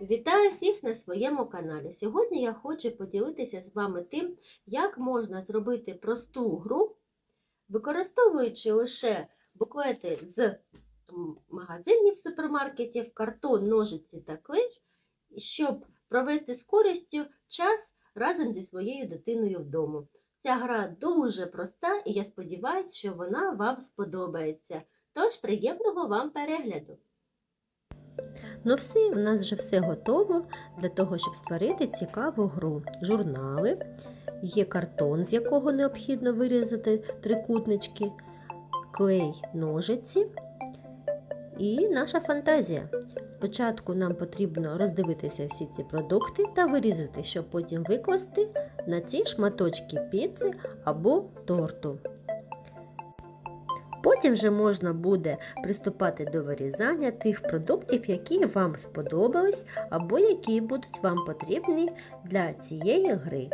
Вітаю всіх на своєму каналі. Сьогодні я хочу поділитися з вами тим, як можна зробити просту гру, використовуючи лише буклети з магазинів супермаркетів, картон, ножиці та клей, щоб провести з користю час разом зі своєю дитиною вдома. Ця гра дуже проста і я сподіваюся, що вона вам сподобається. Тож приємного вам перегляду! Ну все, у нас вже все готово для того, щоб створити цікаву гру. Журнали, є картон, з якого необхідно вирізати трикутнички, клей, ножиці і наша фантазія. Спочатку нам потрібно роздивитися всі ці продукти та вирізати, щоб потім викласти на ці шматочки піци або торту. Потім вже можна буде приступати до вирізання тих продуктів, які вам сподобались або які будуть вам потрібні для цієї гри.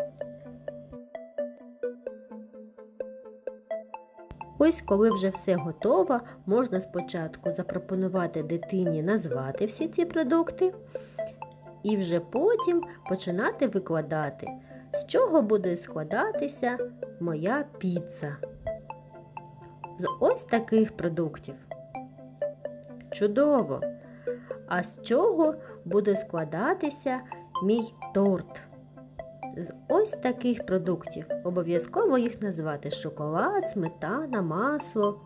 Ось, коли вже все готово, можна спочатку запропонувати дитині назвати всі ці продукти, і вже потім починати викладати, з чого буде складатися моя піца з ось таких продуктів. Чудово! А з чого буде складатися мій торт? З ось таких продуктів. Обов'язково їх назвати шоколад, сметана, масло,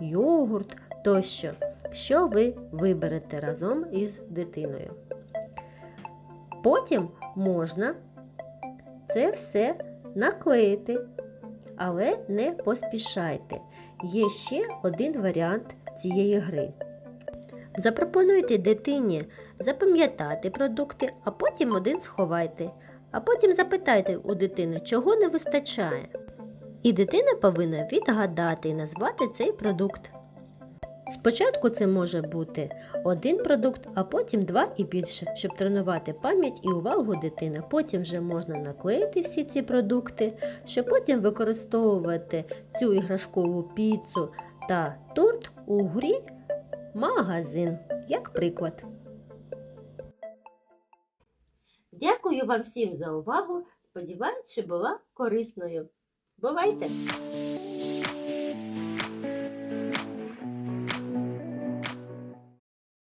йогурт тощо, що ви виберете разом із дитиною. Потім можна це все наклеїти, але не поспішайте є ще один варіант цієї гри. Запропонуйте дитині запам'ятати продукти, а потім один сховайте, а потім запитайте у дитини, чого не вистачає. І дитина повинна відгадати і назвати цей продукт. Спочатку це може бути один продукт, а потім два і більше, щоб тренувати пам'ять і увагу дитини. Потім вже можна наклеїти всі ці продукти, щоб потім використовувати цю іграшкову піцу та торт у грі магазин, як приклад. Дякую вам всім за увагу. Сподіваюсь, що була корисною. Бувайте!